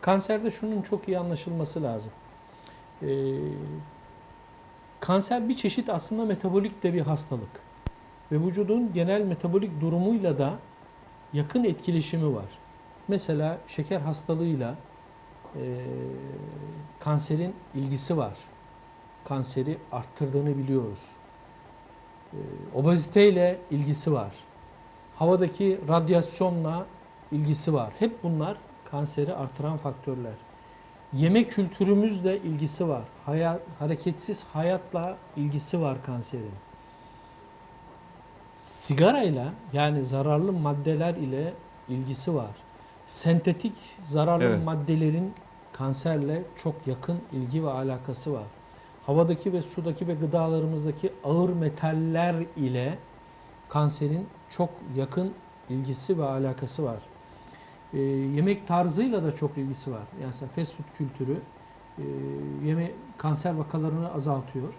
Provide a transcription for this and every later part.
Kanserde şunun çok iyi anlaşılması lazım. Ee, kanser bir çeşit aslında metabolik de bir hastalık. Ve vücudun genel metabolik durumuyla da yakın etkileşimi var. Mesela şeker hastalığıyla e, kanserin ilgisi var. Kanseri arttırdığını biliyoruz. E, obeziteyle ilgisi var. Havadaki radyasyonla ilgisi var. Hep bunlar kanseri artıran faktörler. Yeme kültürümüzle ilgisi var. Hayat, hareketsiz hayatla ilgisi var kanserin. Sigarayla yani zararlı maddeler ile ilgisi var. Sentetik zararlı Evet. maddelerin kanserle çok yakın ilgi ve alakası var. Havadaki ve sudaki ve gıdalarımızdaki ağır metaller ile kanserin çok yakın ilgisi ve alakası var. Ee, yemek tarzıyla da çok ilgisi var. Yani mesela fast food kültürü e, yeme kanser vakalarını azaltıyor.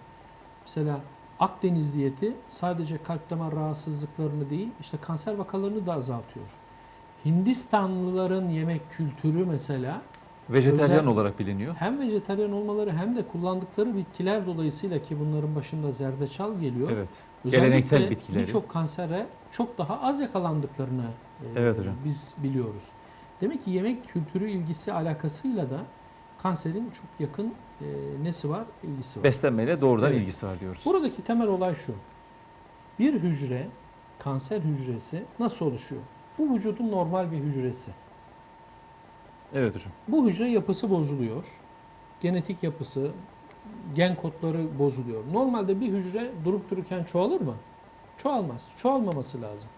Mesela Akdeniz diyeti sadece kalp damar rahatsızlıklarını değil, işte kanser vakalarını da azaltıyor. Hindistanlıların yemek kültürü mesela Vejeteryan Özel- olarak biliniyor. hem vejetaryen olmaları hem de kullandıkları bitkiler dolayısıyla ki bunların başında zerdeçal geliyor. Evet. Özellikle Geleneksel bitkileri. Birçok kansere çok daha az yakalandıklarını e, Evet hocam. biz biliyoruz. Demek ki yemek kültürü ilgisi alakasıyla da kanserin çok yakın e, nesi var? ilgisi var. Beslenmeyle doğrudan Evet. ilgisi var diyoruz. Buradaki temel olay şu. Bir hücre, kanser hücresi nasıl oluşuyor? Bu vücudun normal bir hücresi. Evet hocam. Bu hücre yapısı bozuluyor. Genetik yapısı, gen kodları bozuluyor. Normalde bir hücre durup dururken çoğalır mı? Çoğalmaz. Çoğalmaması lazım.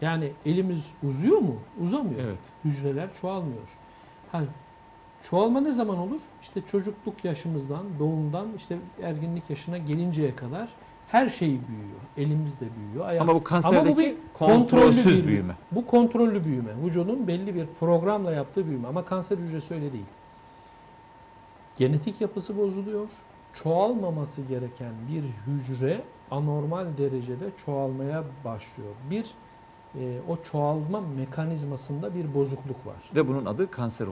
Yani elimiz uzuyor mu? Uzamıyor. Evet. Hücreler çoğalmıyor. Ha, çoğalma ne zaman olur? İşte çocukluk yaşımızdan, doğumdan işte erginlik yaşına gelinceye kadar her şey büyüyor. Elimiz de büyüyor. Ayak... Ama bu kanserdeki bir kontrolsüz bir- büyüme. Bu kontrollü büyüme. Vücudun belli bir programla yaptığı büyüme. Ama kanser hücresi öyle değil. Genetik yapısı bozuluyor. Çoğalmaması gereken bir hücre anormal derecede çoğalmaya başlıyor. Bir e, o çoğalma mekanizmasında bir bozukluk var. Ve bunun adı kanser